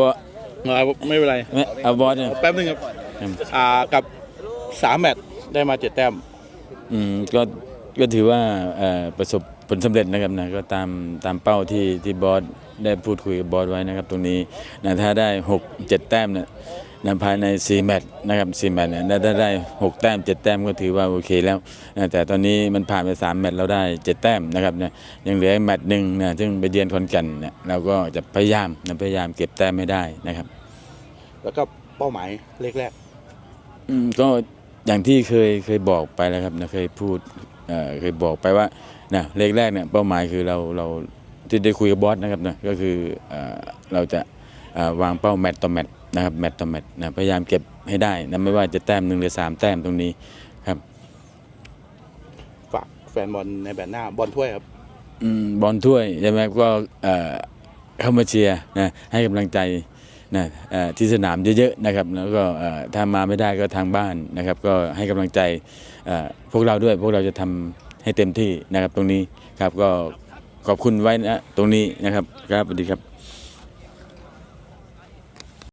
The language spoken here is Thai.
บอเอาไม่เป็นไรไม่เอาบอสเนี่ยแป๊บนึงครับครับ อ่า กับสามแมตช์ได้มาเจ็ดแต้ม อืม ก็ ก็ถือว่าเอ่อประสบผลสำเร็จนะครับนะก็ตามตามเป้าที่ที่บอสได้พูดคุยกับบอสไว้นะครับ ตรงนี้นะถ้าได้ 6 7 แต้มเนี่ยนะภายใน 4 แมตช์นะครับ4แมตช์เนี่ยถ้าได้ 6 แต้ม 7 แต้มก็ถือว่าโอเคแล้วนะแต่ตอนนี้มันผ่านไป 3 แมตช์เราได้ 7 แต้มนะครับเนี่ยยังเหลืออีกแมตช์หนึ่งนะซึ่งไปเยือนคอนแกันเนี่ยเราก็จะพยายามนะพยายามเก็บแต้มให้ได้นะครับ แล้วก็เป้าหมายเลขแรกอืมก็อย่างที่เคยเคยบอกไปแล้วครับนะเคยพูด เอ่อเคยบอกไปว่านะเลขแรกเนี่ยเป้าหมายคือเราเราที่ได้คุยกับบอสนะครับนะก็คือเอ่อเราจะเอ่อวางเป้าแมตต์ต่อแมตต์นะครับแมตต์ต่อแมตต์นะพยายามเก็บให้ได้นะไม่ว่าจะแต้มหนึ่งหรือสามแต้มตรงนี้ครับฝากแฟนบอลในแบนหน้าบอลถ้วยครับอืมบอลถ้วยใช่ไหมก็เอ่อเข้ามาเชียร์นะให้กำลังใจ นะที่สนามเยอะๆนะครับ แล้วก็ถ้ามาไม่ได้ก็ทางบ้านนะครับ ก็ให้กำลังใจพวกเราด้วย พวกเราจะทำให้เต็มที่นะครับตรงนี้ครับก็ขอบคุณไว้นะตรงนี้นะครับครับสวัสดีครับ